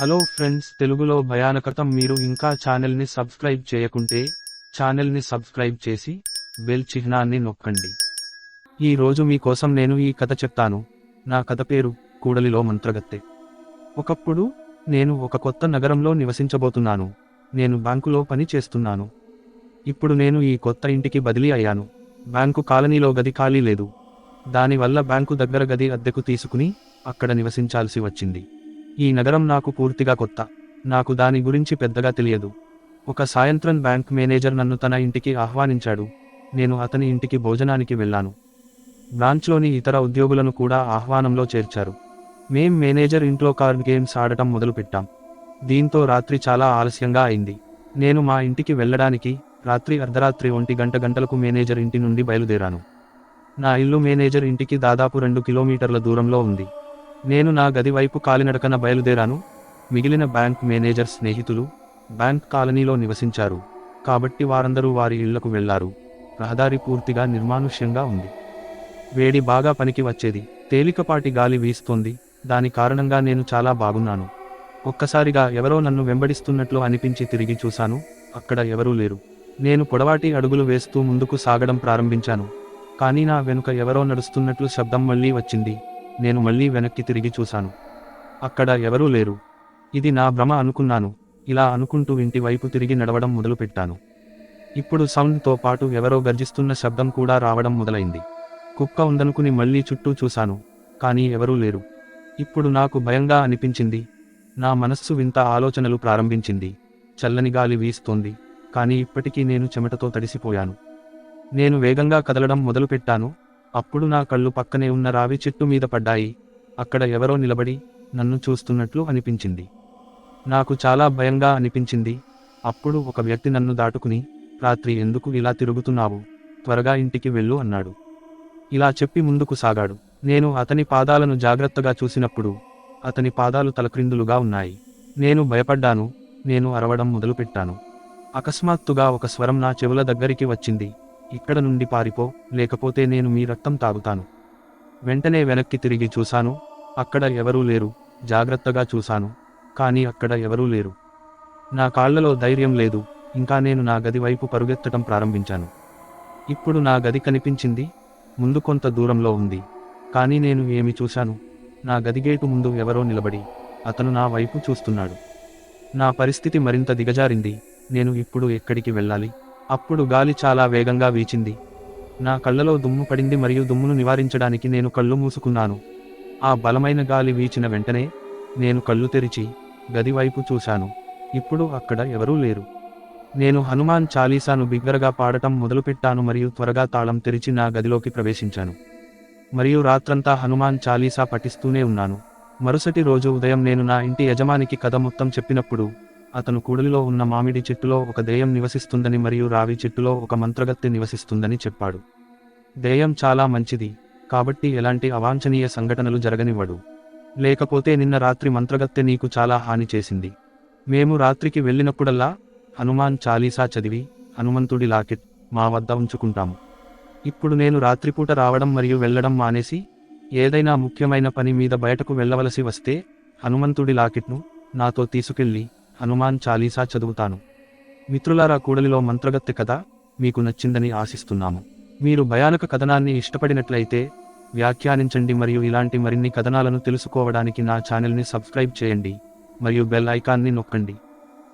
Hello friends తెలుగులో భయానకతం మీరు ఇంకా ఛానల్ని సబ్స్క్రైబ్ చేయకుంటే ఛానల్ని సబ్స్క్రైబ్ చేసి బెల్ చిహ్నాన్ని నొక్కండి. ఈ రోజు మీకోసం నేను ఈ కథ చెప్తాను. నా కథ పేరు కూడలిలో మంత్రగత్తె. ఒకప్పుడు నేను ఒక కొత్త నగరంలో నివసించబోతున్నాను. నేను బ్యాంకులో పని చేస్తున్నాను. ఇప్పుడు నేను ఈ కొత్త ఇంటికి బదిలీ అయ్యాను. బ్యాంకు కాలనీలో గది ఖాళీ లేదు. దానివల్ల బ్యాంకు దగ్గర గది అద్దెకు తీసుకుని అక్కడ నివసించాల్సి వచ్చింది. ఈ నగరం నాకు పూర్తిగా కొత్త. నాకు దాని గురించి పెద్దగా తెలియదు. ఒక సాయంత్రం బ్యాంక్ మేనేజర్ నన్ను తన ఇంటికి ఆహ్వానించాడు. నేను అతని ఇంటికి భోజనానికి వెళ్ళాను. బ్రాంచ్లోని ఇతర ఉద్యోగులను కూడా ఆహ్వానంలో చేర్చారు. మేం మేనేజర్ ఇంట్లో కార్డ్ గేమ్స్ ఆడటం మొదలుపెట్టాం. దీంతో రాత్రి చాలా ఆలస్యంగా అయింది. నేను మా ఇంటికి వెళ్ళడానికి రాత్రి అర్ధరాత్రి ఒంటి గంట గంటలకు మేనేజర్ ఇంటి నుండి బయలుదేరాను. నా ఇల్లు మేనేజర్ ఇంటికి దాదాపు రెండు కిలోమీటర్ల దూరంలో ఉంది. నేను నా గది వైపు కాలినడకన బయలుదేరాను. మిగిలిన బ్యాంక్ మేనేజర్ స్నేహితులు బ్యాంక్ కాలనీలో నివసించారు. కాబట్టి వారందరూ వారి ఇళ్ళకు వెళ్ళారు. రహదారి పూర్తిగా నిర్మానుష్యంగా ఉంది. వేడి బాగా పనికి వచ్చేది. తేలికపాటి గాలి వీస్తోంది. దాని కారణంగా నేను చాలా బాగున్నాను. ఒక్కసారిగా ఎవరో నన్ను వెంబడిస్తున్నట్లు అనిపించి తిరిగి చూశాను. అక్కడ ఎవరూ లేరు. నేను పొడవాటి అడుగులు వేస్తూ ముందుకు సాగడం ప్రారంభించాను. కానీ నా వెనుక ఎవరో నడుస్తున్నట్లు శబ్దం మళ్ళీ వచ్చింది. నేను మళ్ళీ వెనక్కి తిరిగి చూశాను. అక్కడ ఎవరూ లేరు. ఇది నా భ్రమ అనుకున్నాను. ఇలా అనుకుంటూ ఇంటి వైపు తిరిగి నడవడం మొదలుపెట్టాను. ఇప్పుడు సౌండ్తో పాటు ఎవరో గర్జిస్తున్న శబ్దం కూడా రావడం మొదలైంది. కుక్క ఉందనుకుని మళ్ళీ చుట్టూ చూశాను. కానీ ఎవరూ లేరు. ఇప్పుడు నాకు భయంగా అనిపించింది. నా మనస్సు వింత ఆలోచనలు ప్రారంభించింది. చల్లని గాలి వీస్తోంది. కానీ ఇప్పటికీ నేను చెమటతో తడిసిపోయాను. నేను వేగంగా కదలడం మొదలుపెట్టాను. అప్పుడు నా కళ్ళు పక్కనే ఉన్న రావి చెట్టు మీద పడ్డాయి. అక్కడ ఎవరో నిలబడి నన్ను చూస్తున్నట్లు అనిపించింది. నాకు చాలా భయంగా అనిపించింది. అప్పుడు ఒక వ్యక్తి నన్ను దాటుకుని రాత్రి ఎందుకు ఇలా తిరుగుతున్నావు? త్వరగా ఇంటికి వెళ్ళు అన్నాడు. ఇలా చెప్పి ముందుకు సాగాడు. నేను అతని పాదాలను జాగ్రత్తగా చూసినప్పుడు అతని పాదాలు తలక్రిందులుగా ఉన్నాయి. నేను భయపడ్డాను. నేను అరవడం మొదలుపెట్టాను. అకస్మాత్తుగా ఒక స్వరం నా చెవుల దగ్గరికి వచ్చింది. ఇక్కడ నుండి పారిపో లేకపోతే నేను మీ రక్తం తాగుతాను. వెంటనే వెనక్కి తిరిగి చూశాను. అక్కడ ఎవరూ లేరు. జాగ్రత్తగా చూశాను. కానీ అక్కడ ఎవరూ లేరు. నా కాళ్ళలో ధైర్యం లేదు. ఇంకా నేను నా గది వైపు పరుగెత్తడం ప్రారంభించాను. ఇప్పుడు నా గది కనిపించింది. ముందు కొంత దూరంలో ఉంది. కానీ నేను ఏమి చూశాను? నా గది గేటు ముందు ఎవరో నిలబడి అతను నా వైపు చూస్తున్నాడు. నా పరిస్థితి మరింత దిగజారింది. నేను ఇప్పుడు ఎక్కడికి వెళ్ళాలి? అప్పుడు గాలి చాలా వేగంగా వీచింది. నా కళ్ళలో దుమ్ము పడింది మరియు దుమ్మును నివారించడానికి నేను కళ్ళు మూసుకున్నాను. ఆ బలమైన గాలి వీచిన వెంటనే నేను కళ్ళు తెరిచి గదివైపు చూశాను. ఇప్పుడు అక్కడ ఎవరూ లేరు. నేను హనుమాన్ చాలీసాను బిగ్గరగా పాడటం మొదలుపెట్టాను మరియు త్వరగా తాళం తెరిచి నా గదిలోకి ప్రవేశించాను. మరియు రాత్రంతా హనుమాన్ చాలీసా పఠిస్తూనే ఉన్నాను. మరుసటి రోజు ఉదయం నేను నా ఇంటి యజమానికి కథ మొత్తం చెప్పినప్పుడు అతను కూడలిలో ఉన్న మామిడి చెట్టులో ఒక దెయ్యం నివసిస్తుందని మరియు రావి చెట్టులో ఒక మంత్రగత్తె నివసిస్తుందని చెప్పాడు. దెయ్యం చాలా మంచిది కాబట్టి ఎలాంటి అవాంఛనీయ సంఘటనలు జరగనివ్వడు. లేకపోతే నిన్న రాత్రి మంత్రగత్తె నీకు చాలా హాని చేసింది. మేము రాత్రికి వెళ్ళినప్పుడల్లా హనుమాన్ చాలీసా చదివి హనుమంతుడి లాకెట్ మా వద్ద ఉంచుకుంటాము. ఇప్పుడు నేను రాత్రిపూట రావడం మరియు వెళ్ళడం మానేసి ఏదైనా ముఖ్యమైన పని మీద బయటకు వెళ్ళవలసి వస్తే హనుమంతుడి లాకెట్ను నాతో తీసుకెళ్ళి హనుమాన్ చాలీసా చదువుతాను. మిత్రులారా కూడలిలో మంత్రగత్తె కథ మీకు నచ్చిందని ఆశిస్తున్నాము. మీరు భయానక కథనాన్ని ఇష్టపడినట్లయితే వ్యాఖ్యానించండి మరియు ఇలాంటి మరిన్ని కథనాలను తెలుసుకోవడానికి నా ఛానల్ని సబ్స్క్రైబ్ చేయండి. మరియు బెల్ ఐకాన్ని నొక్కండి.